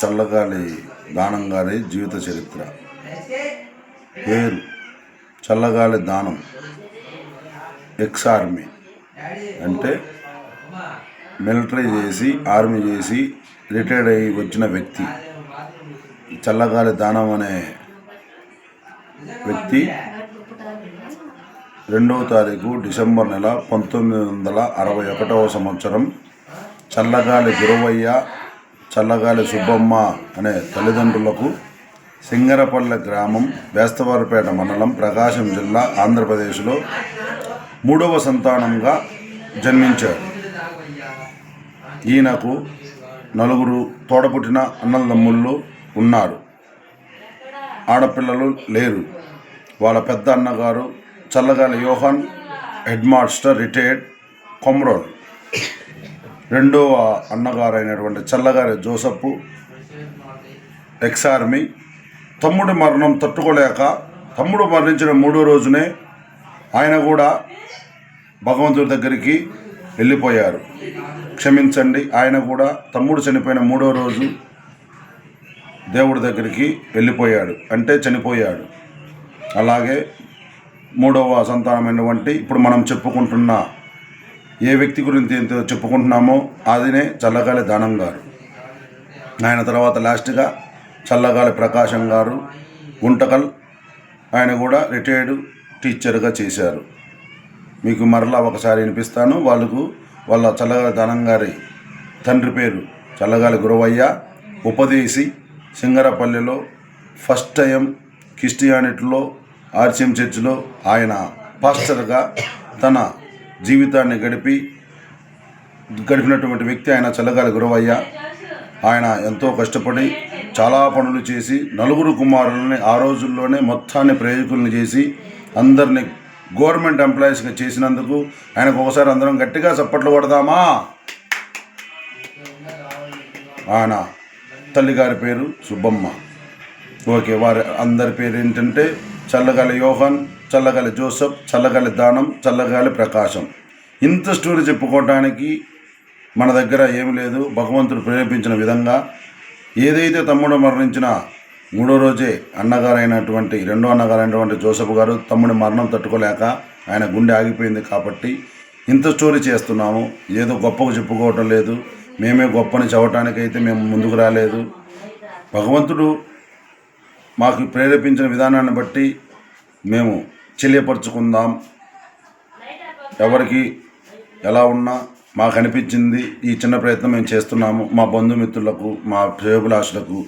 చల్లగాలి దానం గారి జీవిత చరిత్ర. పేరు చల్లగాలి దానం. ఎక్స్ ఆర్మీ అంటే మిలిటరీ చేసి ఆర్మీ చేసి రిటైర్డ్ అయ్యి వచ్చిన వ్యక్తి. చల్లగాలి దానం అనే వ్యక్తి రెండవ తారీఖు డిసెంబర్ నెల పంతొమ్మిది వందల అరవై ఒకటవ సంవత్సరం చల్లగాలి గురవయ్య చల్లగాలి సుబ్బమ్మ అనే తల్లిదండ్రులకు సింగరపల్లె గ్రామం వేస్తవారిపేట మండలం ప్రకాశం జిల్లా ఆంధ్రప్రదేశ్లో మూడవ సంతానంగా జన్మించాడు ఈయనకు నలుగురు తోడపుట్టిన అన్నదమ్ముళ్ళు ఉన్నారు. ఆడపిల్లలు లేరు. వాళ్ళ పెద్ద అన్నగారు Challagali Yohan head master retired Komarol. రెండవ అన్నగారు అయినటువంటి చల్లగారి జోసఫ్ ఎక్స్ ఆర్మీ తమ్ముడి మరణం తట్టుకోలేక తమ్ముడు మరణించిన మూడో రోజునే ఆయన కూడా భగవంతుడి దగ్గరికి వెళ్ళిపోయారు. క్షమించండి ఆయన కూడా తమ్ముడు చనిపోయిన మూడో రోజు దేవుడి దగ్గరికి వెళ్ళిపోయాడు అంటే చనిపోయాడు. అలాగే మూడవ సంతానమైనటువంటి ఇప్పుడు మనం చెప్పుకుంటున్న ఏ వ్యక్తి గురించి ఎంత చెప్పుకుంటున్నామో అదినే చల్లగాలి దానం గారు. ఆయన తర్వాత లాస్ట్గా చల్లగాలి ప్రకాశం గారు గుంటకల్ ఆయన కూడా రిటైర్డ్ టీచర్గా చేశారు. మీకు మరలా ఒకసారి వినిపిస్తాను వాళ్ళకు వాళ్ళ చల్లగాలి దానం గారి తండ్రి పేరు చల్లగాలి గురవయ్య ఉపదేశి సింగరపల్లిలో ఫస్ట్ టైం క్రిస్టియానిటీలో ఆర్సిఎం చర్చిలో ఆయన పాస్టర్గా తన జీవితాన్ని గడిపి గడిపినటువంటి వ్యక్తి ఆయన చల్లగాలి గురవయ్య. ఆయన ఎంతో కష్టపడి చాలా పనులు చేసి నలుగురు కుమారులని ఆ రోజుల్లోనే మొత్తాన్ని ప్రయోజకుల్ని చేసి అందరిని గవర్నమెంట్ ఎంప్లాయీస్గా చేసినందుకు ఆయనకు ఒకసారి అందరం గట్టిగా చప్పట్లు కొడదామా? ఆయన తల్లిగారి పేరు సుబ్బమ్మ. ఓకే వారి అందరి పేరు ఏంటంటే చల్లగాలి యోహన్ చల్లగాలి జోసఫ్ చల్లగాలి దానం చల్లగాలి ప్రకాశం. ఇంత స్టోరీ చెప్పుకోవటానికి మన దగ్గర ఏమి లేదు. భగవంతుడు ప్రేరేపించిన విధంగా ఏదైతే తమ్ముడు మరణించిన మూడో రోజే అన్నగారైనటువంటి రెండో అన్నగారైనటువంటి జోసఫ్ గారు తమ్ముడి మరణం తట్టుకోలేక ఆయన గుండె ఆగిపోయింది కాబట్టి ఇంత స్టోరీ చేస్తున్నాము. ఏదో గొప్పగా చెప్పుకోవటం లేదు. మేమే గొప్పని చదవటానికైతే మేము ముందుకు రాలేదు. భగవంతుడు మాకు ప్రేరేపించిన విధానాన్ని బట్టి మేము తెలియపరుచుకుందాం. ఎవరికి ఎలా ఉన్నా మాకు అనిపించింది ఈ చిన్న ప్రయత్నం మేము చేస్తున్నాము. మా బంధుమిత్రులకు మా శ్రేయోభిలాషులకు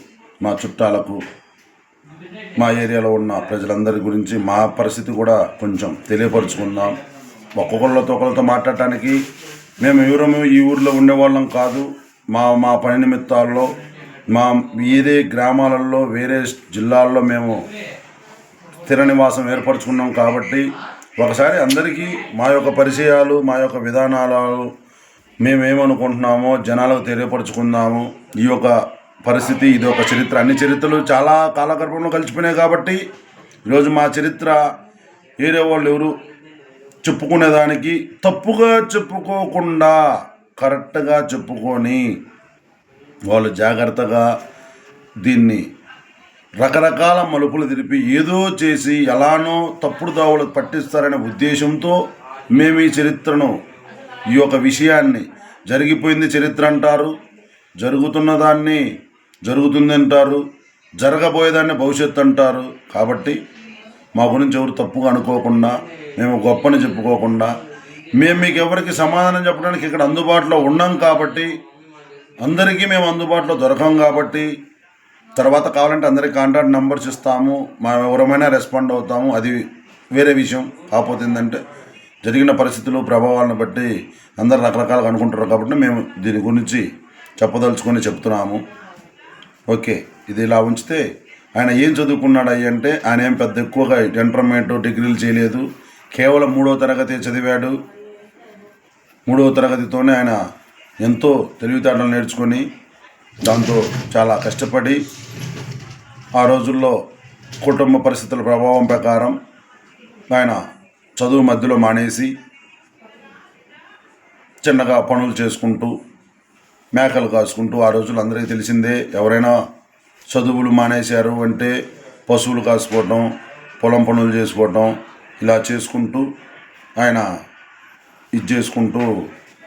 మా చుట్టాలకు మా ఏరియాలో ఉన్న ప్రజలందరి గురించి మా పరిస్థితి కూడా కొంచెం తెలియపరుచుకుందాం. ఒక్కొక్కరితో ఒకరితో మాట్లాడటానికి మేము ఎవరము ఈ ఊర్లో ఉండేవాళ్ళం కాదు. మా మా పని నిమిత్తాల్లో మా వేరే గ్రామాలలో వేరే జిల్లాల్లో మేము స్థిర నివాసం ఏర్పరచుకున్నాం కాబట్టి ఒకసారి అందరికీ మా యొక్క పరిచయాలు మా యొక్క విధానాలు మేమేమనుకుంటున్నామో జనాలకు తెలియపరచుకుందాము. ఈ యొక్క పరిస్థితి ఇది ఒక చరిత్ర. అన్ని చరిత్రలు చాలా కాలగర్భంలో కలిసిపోయినాయి కాబట్టి ఈరోజు మా చరిత్ర వేరే వాళ్ళు ఎవరు చెప్పుకునేదానికి తప్పుగా చెప్పుకోకుండా కరెక్ట్గా చెప్పుకొని వాళ్ళు జాగ్రత్తగా దీన్ని రకరకాల మలుపులు తిరిపి ఏదో చేసి ఎలానో తప్పుడు దావులు పట్టిస్తారనే ఉద్దేశంతో మేము ఈ చరిత్రను ఈ యొక్క విషయాన్ని జరిగిపోయింది చరిత్ర అంటారు జరుగుతున్న దాన్ని జరుగుతుంది అంటారు జరగబోయేదాన్ని భవిష్యత్తు అంటారు. కాబట్టి మా గురించి ఎవరు తప్పుగా అనుకోకుండా మేము గొప్పని చెప్పుకోకుండా మేము మీకు ఎవరికి సమాధానం చెప్పడానికి ఇక్కడ అందుబాటులో ఉన్నాం కాబట్టి అందరికీ మేము అందుబాటులో దొరకం కాబట్టి తర్వాత కావాలంటే అందరికి కాంటాక్ట్ నెంబర్స్ ఇస్తాము మా ఎవరమైనా రెస్పాండ్ అవుతాము అది వేరే విషయం. కాకపోతే ఏంటంటే జరిగిన పరిస్థితులు ప్రభావాలను బట్టి అందరు రకరకాలుగా అనుకుంటారు కాబట్టి మేము దీని గురించి చెప్పదలుచుకొని చెప్తున్నాము. ఓకే ఇది ఇలా ఉంచితే ఆయన ఏం చదువుకున్నాడు అయ్యి అంటే ఆయన ఏం పెద్ద ఎక్కువగా ఇంటర్మీడియట్ డిగ్రీలు చేయలేదు. కేవలం మూడో తరగతి చదివాడు. మూడవ తరగతితోనే ఆయన ఎంతో తెలివితేటలు నేర్చుకొని దాంతో చాలా కష్టపడి ఆ రోజుల్లో కుటుంబ పరిస్థితుల ప్రభావం ప్రకారం ఆయన చదువు మధ్యలో మానేసి చిన్నగా పనులు చేసుకుంటూ మేకలు కాసుకుంటూ ఆ రోజులు అందరికీ తెలిసిందే ఎవరైనా చదువులు మానేశారు అంటే పశువులు కాసుకోవటం పొలం పనులు చేసుకోవటం ఇలా చేసుకుంటూ ఆయన ఇది చేసుకుంటూ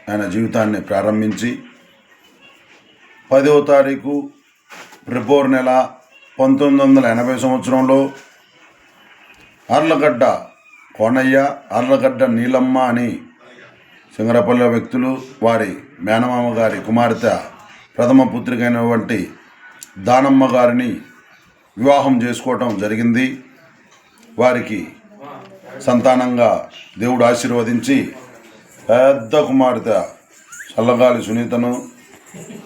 ఆయన జీవితాన్ని ప్రారంభించి పదవ తారీఖు ఫిబ్రవరి నెల పంతొమ్మిది వందల ఎనభై సంవత్సరంలో అర్లగడ్డ కోనయ్య అర్లగడ్డ నీలమ్మ అని సింగరపల్లి వ్యక్తులు వారి మేనమామ గారి కుమార్తె ప్రథమ పుత్రికైనటువంటి దానమ్మ గారిని వివాహం చేసుకోవటం జరిగింది. వారికి సంతానంగా దేవుడు ఆశీర్వదించి పెద్ద కుమార్తె చల్లగాలి సునీతను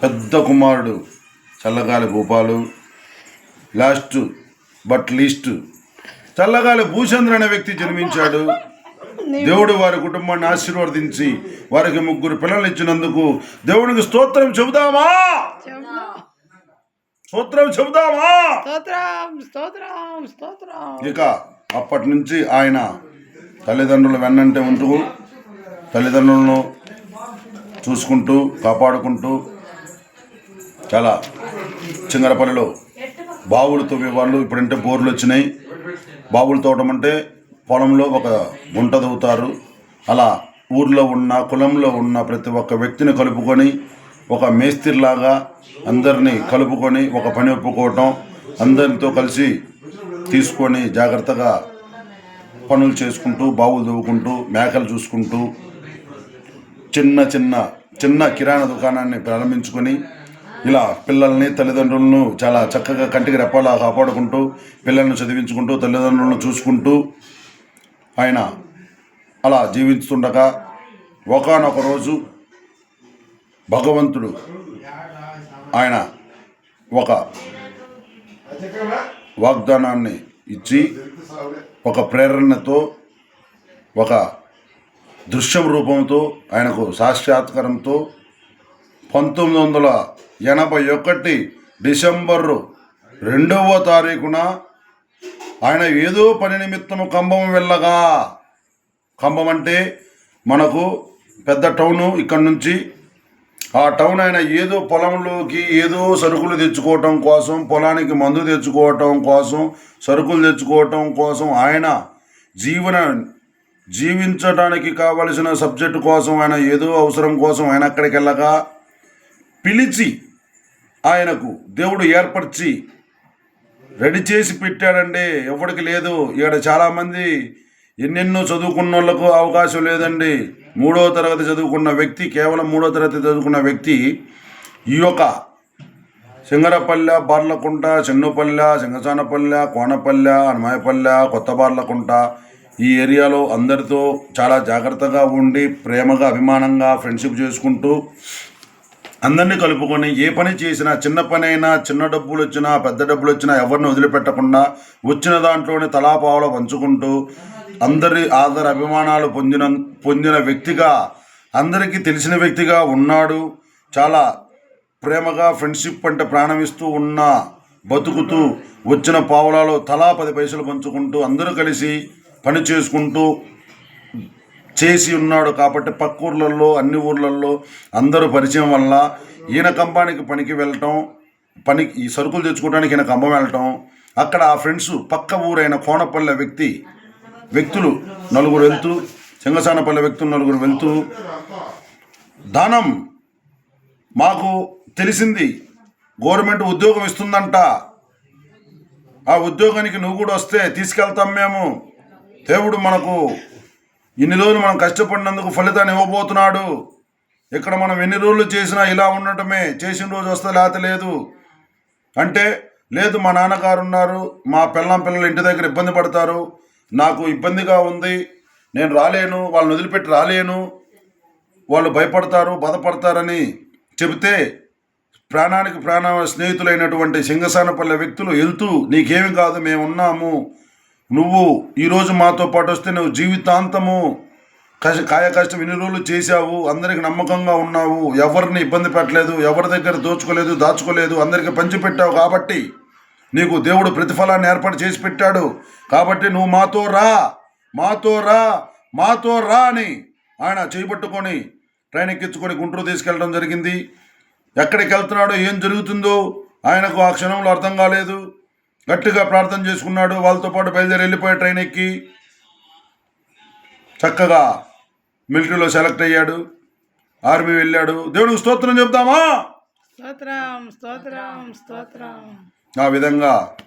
పెద్ద కుమారుడు చల్లగాలి భూపాలు లాస్ట్ బట్ లీస్ట్ చల్లగాలి భూచంద్ర అనే వ్యక్తి జన్మించాడు. దేవుడు వారి కుటుంబాన్ని ఆశీర్వదించి వారికి ముగ్గురు పిల్లలు ఇచ్చినందుకు దేవునికి స్తోత్రం చెబుదామా? స్తోత్రం చెబుదామా? ఇక అప్పటి నుంచి ఆయన తల్లిదండ్రుల వెన్నంటే ఉంటూ తల్లిదండ్రులను చూసుకుంటూ కాపాడుకుంటూ చాలా చింగరపల్లిలో బావులు తవ్వేవాళ్ళు ఇప్పుడంటే బోర్లు వచ్చినాయి. బావులు తవ్వడం అంటే పొలంలో ఒక గుంట తవ్వుతారు. అలా ఊర్లో ఉన్న కులంలో ఉన్న ప్రతి ఒక్క వ్యక్తిని కలుపుకొని ఒక మేస్తిరిలాగా అందరినీ కలుపుకొని ఒక పని ఒప్పుకోవటం అందరితో కలిసి తీసుకొని జాగ్రత్తగా పనులు చేసుకుంటూ బావులు తవ్వుకుంటూ మేకలు చూసుకుంటూ చిన్న చిన్న చిన్న కిరాణా దుకాణాన్ని ప్రారంభించుకొని ఇలా పిల్లల్ని తల్లిదండ్రులను చాలా చక్కగా కంటికి రెప్పలా కాపాడుకుంటూ పిల్లల్ని చదివించుకుంటూ తల్లిదండ్రులను చూసుకుంటూ ఆయన అలా జీవిస్తుండగా ఒకనొక రోజు భగవంతుడు ఆయన ఒక వాగ్దానాన్ని ఇచ్చి ఒక ప్రేరణతో ఒక దృశ్యం రూపంతో ఆయనకు సాక్షాత్కారంతో పంతొమ్మిది వందల ఎనభై ఒకటి డిసెంబరు రెండవ తారీఖున ఆయన ఏదో పని నిమిత్తము కంబం వెళ్ళగా. కంబం అంటే మనకు పెద్ద టౌను ఇక్కడ నుంచి. ఆ టౌన్ ఆయన ఏదో పొలంలోకి ఏదో సరుకులు తెచ్చుకోవటం కోసం పొలానికి మందు తెచ్చుకోవటం కోసం సరుకులు తెచ్చుకోవటం కోసం ఆయన జీవన జీవించడానికి కావలసిన సబ్జెక్టు కోసం ఆయన ఏదో అవసరం కోసం ఆయన అక్కడికి వెళ్ళగా పిలిచి ఆయనకు దేవుడు ఏర్పరిచి రెడీ చేసి పెట్టాడండి. ఎవరికి లేదు. ఇక్కడ చాలామంది ఎన్నెన్నో చదువుకున్న వాళ్ళకు అవకాశం లేదండి. మూడో తరగతి చదువుకున్న వ్యక్తి కేవలం మూడో తరగతి చదువుకున్న వ్యక్తి ఈ యొక్క సింగరపల్లె బార్లకుంట చెన్నుపల్లె సింగసానపల్లె కోనపల్లె హనుమాయపల్లె కొత్త బార్లకుంట ఈ ఏరియాలో అందరితో చాలా జాగ్రత్తగా ఉండి ప్రేమగా అభిమానంగా ఫ్రెండ్షిప్ చేసుకుంటూ అందరినీ కలుపుకొని ఏ పని చేసినా చిన్న పని అయినా చిన్న డబ్బులు వచ్చినా పెద్ద డబ్బులు వచ్చినా ఎవరిని వదిలిపెట్టకుండా వచ్చిన దాంట్లోనే తలాపావలో పంచుకుంటూ అందరి ఆదర అభిమానాలు పొందిన పొందిన వ్యక్తిగా అందరికీ తెలిసిన వ్యక్తిగా ఉన్నాడు. చాలా ప్రేమగా ఫ్రెండ్షిప్ అంటే ప్రాణం ఇస్తూ ఉన్న బతుకుతూ వచ్చిన పావులలో తలా పది పైసలు పంచుకుంటూ అందరూ కలిసి పని చేసుకుంటూ చేసి ఉన్నాడు కాబట్టి పక్క ఊర్లలో అన్ని ఊర్లలో అందరూ పరిచయం వల్ల ఈయన కంపానికి పనికి వెళ్ళటం పనికి ఈ సరుకులు తెచ్చుకోవడానికి ఈయన కంబం వెళ్ళటం అక్కడ ఆ ఫ్రెండ్స్ పక్క ఊరైన కోనపల్లె వ్యక్తి వ్యక్తులు నలుగురు వెళ్తూ సింగసానపల్లె వ్యక్తులు నలుగురు వెళ్తూ దానం మాకు తెలిసింది గవర్నమెంట్ ఉద్యోగం ఇస్తుందంట. ఆ ఉద్యోగానికి నువ్వు కూడా వస్తే తీసుకెళ్తాం మేము. దేవుడు మనకు ఇన్ని రోజులు మనం కష్టపడినందుకు ఫలితాన్ని ఇవ్వబోతున్నాడు. ఇక్కడ మనం ఎన్ని రోజులు చేసినా ఇలా ఉండటమే. చేసిన రోజు వస్తే లేత లేదు. అంటే లేదు మా నాన్నగారు ఉన్నారు మా పిల్లం పిల్లలు ఇంటి దగ్గర ఇబ్బంది పడతారు. నాకు ఇబ్బందిగా ఉంది. నేను రాలేను వాళ్ళని వదిలిపెట్టి రాలేను. వాళ్ళు భయపడతారు బాధపడతారని చెబితే ప్రాణానికి ప్రాణ స్నేహితులైనటువంటి సింగసానపల్లె వ్యక్తులు వెళ్తూ నీకేమి కాదు మేము ఉన్నాము నువ్వు ఈరోజు మాతో పాటు వస్తే నువ్వు జీవితాంతము కష్ట కాయ కష్టం ఎన్ని రోజులు చేశావు అందరికి నమ్మకంగా ఉన్నావు ఎవరిని ఇబ్బంది పెట్టలేదు ఎవరి దగ్గర దోచుకోలేదు దాచుకోలేదు అందరికి పంచిపెట్టావు కాబట్టి నీకు దేవుడు ప్రతిఫలాన్ని ఏర్పాటు చేసి పెట్టాడు. కాబట్టి నువ్వు మాతో రా మాతో రా మాతో రా అని ఆయన చేపట్టుకొని ట్రైన్ ఎక్కించుకొని గుంటూరు తీసుకెళ్ళడం జరిగింది. ఎక్కడికి వెళ్తున్నాడో ఏం జరుగుతుందో ఆయనకు ఆ క్షణంలో అర్థం కాలేదు. గట్టిగా ప్రార్థన చేసుకున్నాడు. వాళ్ళతో పాటు బయలుదేరి వెళ్ళిపోయి ట్రైన్ ఎక్కి చక్కగా మిలిటరీలో సెలెక్ట్ అయ్యాడు. ఆర్మీ వెళ్ళాడు. దేవుడికి స్తోత్రం చెప్తామా స్తోత్రం స్తోత్రం స్తోత్రం. ఆ విధంగా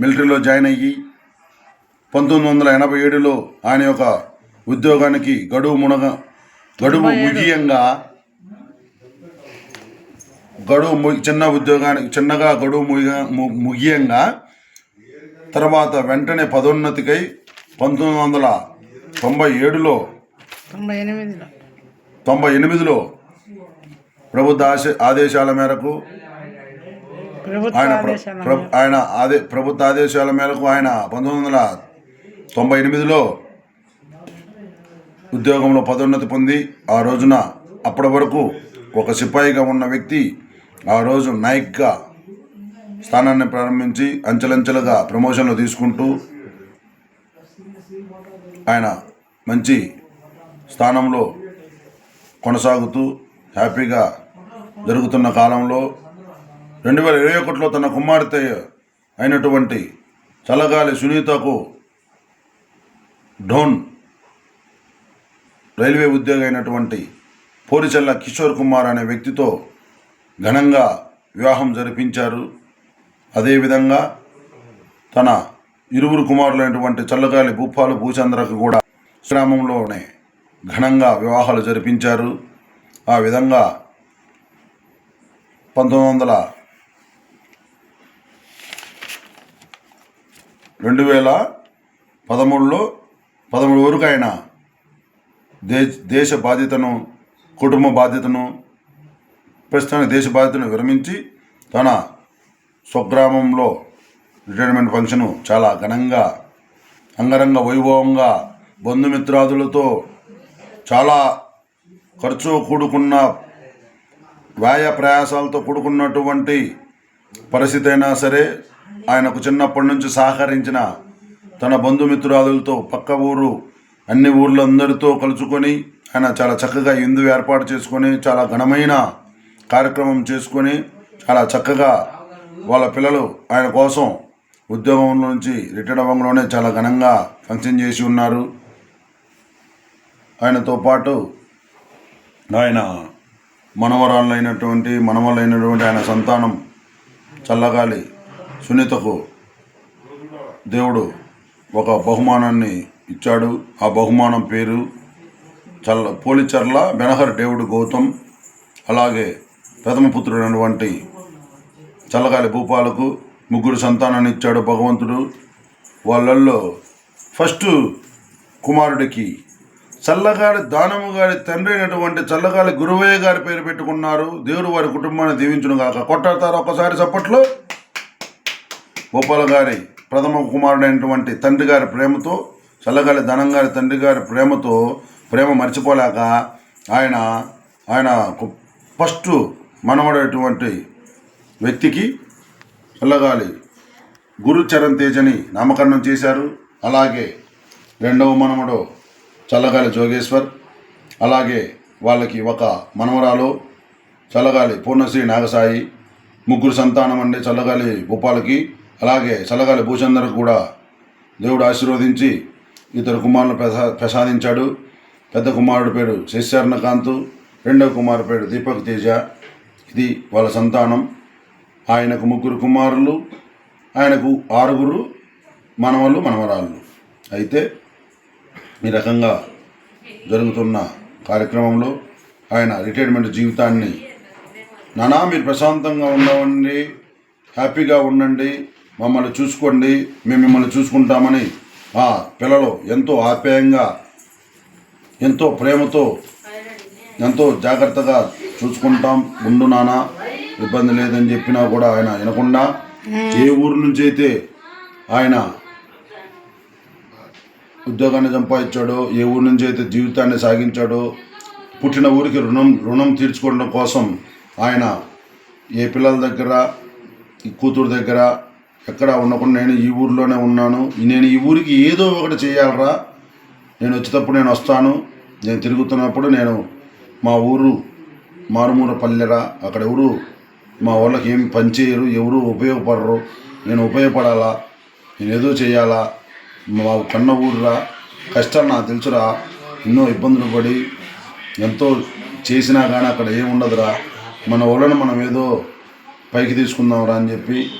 మిలిటరీలో జాయిన్ అయ్యి పంతొమ్మిది వందల ఎనభై ఏడులో ఆయన యొక్క ఉద్యోగానికి గడువు మునగ గడువు ముగియంగా గడువు చిన్న ఉద్యోగానికి చిన్నగా గడువు ముగియ ము- ముగియంగా తర్వాత వెంటనే పదోన్నతికై పంతొమ్మిది వందల తొంభై ఏడులో తొంభై ఎనిమిదిలో. ప్రభుత్వ ఆశ- ఆదేశాల మేరకు ఆయన ఆయన ఆదే ప్రభుత్వ ఆదేశాల మేరకు ఆయన పంతొమ్మిది వందల తొంభై ఎనిమిదిలో ఉద్యోగంలో పదోన్నతి పొంది ఆ రోజున అప్పటి వరకు ఒక సిపాయిగా ఉన్న వ్యక్తి ఆ రోజు నైక్గా స్థానాన్ని ప్రారంభించి అంచెలంచెలుగా ప్రమోషన్లు తీసుకుంటూ ఆయన మంచి స్థానంలో కొనసాగుతూ హ్యాపీగా జరుగుతున్న కాలంలో రెండు వేల ఇరవై ఒకటిలో తన కుమార్తె అయినటువంటి చల్లగాలి సునీతకు ఢోన్ రైల్వే ఉద్యోగి అయినటువంటి పోరిచెల్ల కిషోర్ కుమార్ అనే వ్యక్తితో ఘనంగా వివాహం జరిపించారు. అదేవిధంగా తన ఇరువురు కుమారులైనటువంటి చల్లగాలి భూపాలు భూచంద్రకు కూడా గ్రామంలోనే ఘనంగా వివాహాలు జరిపించారు. ఆ విధంగా పంతొమ్మిది వందల రెండు వేల పదమూడులో పదమూడు వరకు ఆయన దేశ బాధ్యతను కుటుంబ బాధ్యతను ప్రస్తుతానికి దేశ బాధ్యతను విరమించి తన స్వగ్రామంలో రిటైర్మెంట్ ఫంక్షను చాలా ఘనంగా అంగరంగ వైభవంగా బంధుమిత్రాదులతో చాలా ఖర్చు కూడుకున్న వ్యాయ ప్రయాసాలతో కూడుకున్నటువంటి పరిస్థితి అయినా సరే ఆయనకు చిన్నప్పటి నుంచి సహకరించిన తన బంధుమిత్రాదులతో పక్క ఊరు అన్ని ఊర్లందరితో కలుసుకొని ఆయన చాలా చక్కగా ఇందు ఏర్పాటు చేసుకొని చాలా ఘనమైన కార్యక్రమం చేసుకొని చాలా చక్కగా వాళ్ళ పిల్లలు ఆయన కోసం ఉద్యోగం నుంచి రిటైర్డ్ అవ్వంలోనే చాలా ఘనంగా ఫంక్షన్ చేసి ఉన్నారు. ఆయనతో పాటు ఆయన మనవరాళ్ళైనటువంటి మనవలైనటువంటి ఆయన సంతానం చల్లగాలి సునీతకు దేవుడు ఒక బహుమానాన్ని ఇచ్చాడు. ఆ బహుమానం పేరు చల్ల పోలిచర్ల బెనహర్ దేవుడు గౌతమ్ అలాగే ప్రథమ పుత్రుడైనటువంటి చల్లగాలి భూపాలకు ముగ్గురు సంతానాన్ని ఇచ్చాడు భగవంతుడు. వాళ్ళల్లో ఫస్ట్ కుమారుడికి చల్లగాలి దానము గారి తండ్రి అయినటువంటి చల్లగాలి గురువయ్య గారి పేరు పెట్టుకున్నారు. దేవుడు వారి కుటుంబాన్ని దీవించును గాక. కొట్టాడతారు ఒక్కసారి చప్పట్లో గోపాల గారి ప్రథమ కుమారుడైనటువంటి తండ్రి గారి ప్రేమతో చల్లగాలి ధనం గారి తండ్రి గారి ప్రేమతో ప్రేమ మర్చిపోలేక ఆయన ఆయన కు- ఫస్ట్ మనవడైనటువంటి వ్యక్తికి చల్లగాలి గురు చరణ్ తేజని నామకరణం చేశారు. అలాగే రెండవ మనవడు చల్లగాలి జోగేశ్వర్. అలాగే వాళ్ళకి ఒక మనవరాలు చల్లగాలి పూర్ణశ్రీ నాగసాయి. ముగ్గురు సంతానం అండి చల్లగాలి భూపాలకి అలాగే చల్లగాలి భూచందర్ కూడా దేవుడు ఆశీర్వదించి ఇద్దరు కుమారులు ప్రసా ప్రసాదించాడు. పెద్ద కుమారుడి పేరు శశిశరణకాంత్ రెండవ కుమారుడు పేరు దీపక్ తేజ. ఇది వాళ్ళ సంతానం ఆయనకు ముగ్గురు కుమారులు ఆయనకు ఆరుగురు మనవలు మనవరాళ్ళు. అయితే ఈ రకంగా జరుగుతున్న కార్యక్రమంలో ఆయన రిటైర్మెంట్ జీవితాన్ని నానా మీరు ప్రశాంతంగా ఉండవండి హ్యాపీగా ఉండండి మమ్మల్ని చూసుకోండి మేము మిమ్మల్ని చూసుకుంటామని ఆ పిల్లలు ఎంతో ఆప్యాయంగా ఎంతో ప్రేమతో ఎంతో జాగ్రత్తగా చూసుకుంటాం. ఉండు నానా ఇబ్బంది లేదని చెప్పినా కూడా ఆయన వినకుండా ఏ ఊరు నుంచి అయితే ఆయన ఉద్యోగాన్ని సంపాదించాడో ఏ ఊరి నుంచి అయితే జీవితాన్ని సాగించాడో పుట్టిన ఊరికి రుణం రుణం తీర్చుకోవడం కోసం ఆయన ఏ పిల్లల దగ్గర ఈ కూతురు దగ్గర ఎక్కడ ఉండకుండా నేను ఈ ఊరిలోనే ఉన్నాను. నేను ఈ ఊరికి ఏదో ఒకటి చేయాలరా. నేను వచ్చేటప్పుడు నేను వస్తాను. నేను తిరుగుతున్నప్పుడు నేను మా ఊరు మారుమూల పల్లెరా అక్కడ ఎవరు మా వాళ్ళకి ఏం పని చేయరు ఎవరు ఉపయోగపడరు. నేను ఉపయోగపడాలా? నేను ఏదో చేయాలా? మా కన్న ఊరురా. కష్టాలు నాకు తెలుసురా. ఎన్నో ఇబ్బందులు పడి ఎంతో చేసినా కానీ అక్కడ ఏం ఉండదురా. మన వాళ్ళని మనం ఏదో పైకి తీసుకుందాంరా అని చెప్పి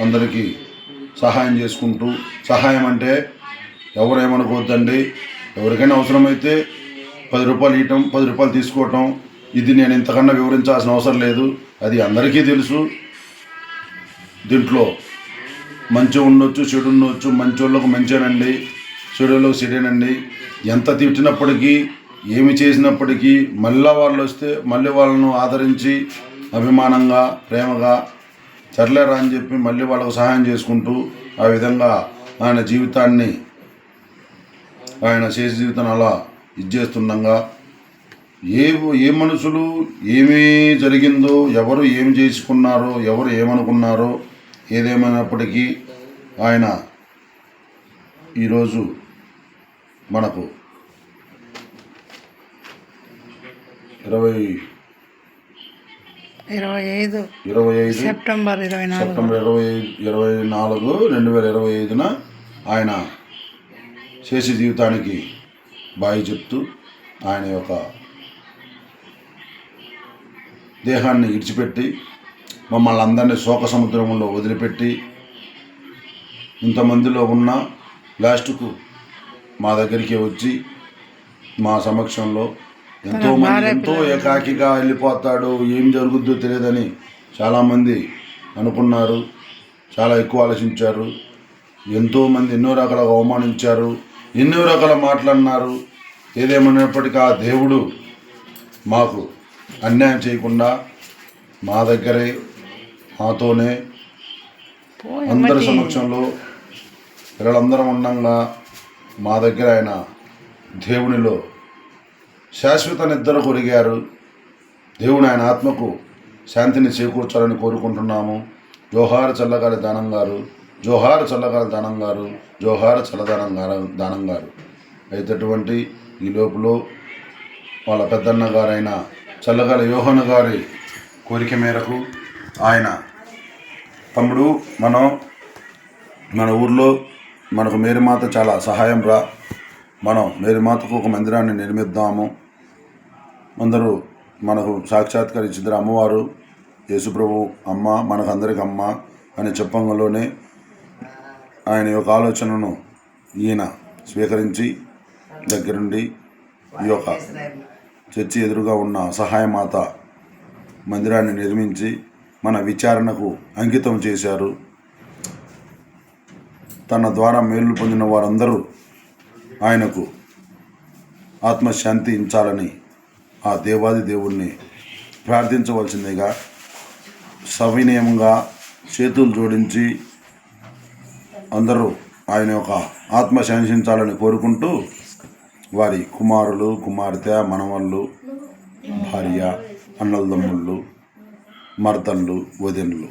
అందరికీ సహాయం చేసుకుంటూ సహాయం అంటే ఎవరు ఏమనుకోవద్దండి ఎవరికైనా అవసరమైతే పది రూపాయలు ఇవ్వటం పది రూపాయలు తీసుకోవటం ఇది నేను ఇంతకన్నా వివరించాల్సిన అవసరం లేదు. అది అందరికీ తెలుసు. దీంట్లో మంచి ఉండొచ్చు చెడు ఉండొచ్చు మంచి వాళ్ళకు మంచేనండి చెడులకు చెడేనండి. ఎంత తిట్టినప్పటికీ ఏమి చేసినప్పటికీ మళ్ళీ వాళ్ళు వస్తే మళ్ళీ వాళ్ళను ఆదరించి అభిమానంగా ప్రేమగా సర్లేరా అని చెప్పి మళ్ళీ వాళ్ళకు సహాయం చేసుకుంటూ ఆ విధంగా ఆయన జీవితాన్ని ఆయన చేసే జీవితాన్ని అలా ఇది చేస్తుండగా ఏ ఏ మనుషులు ఏమి జరిగిందో ఎవరు ఏమి చేసుకున్నారో ఎవరు ఏమనుకున్నారో ఏదేమైనప్పటికీ ఆయన ఈరోజు మనకు ఇరవై ఇరవై ఐదు ఇరవై ఐదు సెప్టెంబర్ ఇరవై నాలుగు. సెప్టెంబర్ ఇరవై ఇరవై నాలుగు రెండు వేల ఇరవై ఐదున ఆయన చేసే జీవితానికి బాయి చెప్తూ ఆయన యొక్క దేహాన్ని ఇడిచిపెట్టి మమ్మల్ని అందరినీ శోక సముద్రంలో వదిలిపెట్టి ఇంతమందిలో ఉన్న లాస్ట్కు మా దగ్గరికి వచ్చి మా సమక్షంలో ఎంతో మంది ఎంతో ఏకాకిగా వెళ్ళిపోతాడు ఏం జరుగుద్దో తెలియదని చాలామంది అనుకున్నారు చాలా ఎక్కువ ఆలోచించారు ఎంతోమంది ఎన్నో రకాలుగా అవమానించారు ఎన్నో రకాల మాటలన్నారు ఏదేమైనప్పటికీ ఆ దేవుడు మాకు అన్యాయం చేయకుండా మా దగ్గరే మాతోనే అందరి సమక్షంలో పిల్లలందరం ఉండంగా మా దగ్గర ఆయన దేవునిలో శాశ్వత నిద్ర కొరిగారు. దేవుడు ఆయన ఆత్మకు శాంతిని చేకూర్చాలని కోరుకుంటున్నాము. జోహార్ చల్లగాలి దానం గారు జోహార్ చల్లగాలి దానం గారు జోహార్ చల్లదానం గారు దానం గారు. అయితేటువంటి ఈ లోపల వాళ్ళ పెద్దన్న గారైన చల్లగల యోహన్ గారి కోరిక మేరకు ఆయన తమ్ముడు మనం మన ఊర్లో మనకు మేరీమాత చాలా సహాయం రా. మనం మేరీమాతకు ఒక మందిరాన్ని నిర్మిద్దాము. అందరూ మనకు సాక్షాత్కరించిన అమ్మవారు యేసుప్రభు అమ్మ మనకు అందరికి అమ్మ అని చెప్పంలోనే ఆయన యొక్క ఆలోచనను ఈయన స్వీకరించి దగ్గరుండి ఈ యొక్క చర్చి ఎదురుగా ఉన్న సహాయమాత మందిరాన్ని నిర్మించి మన విచారణకు అంకితం చేశారు. తన ద్వారా మేలు పొందిన వారందరూ ఆయనకు ఆత్మశాంతి ఇచ్చాలని ఆ దేవాది దేవుణ్ణి ప్రార్థించవలసిందిగా సవినయంగా చేతులు జోడించి అందరూ ఆయన యొక్క ఆత్మ శాంతించాలని కోరుకుంటూ వారి కుమారులు కుమార్తె మనవళ్ళు భార్య అన్నలదమ్ముళ్ళు మర్దళ్ళు వదినలు.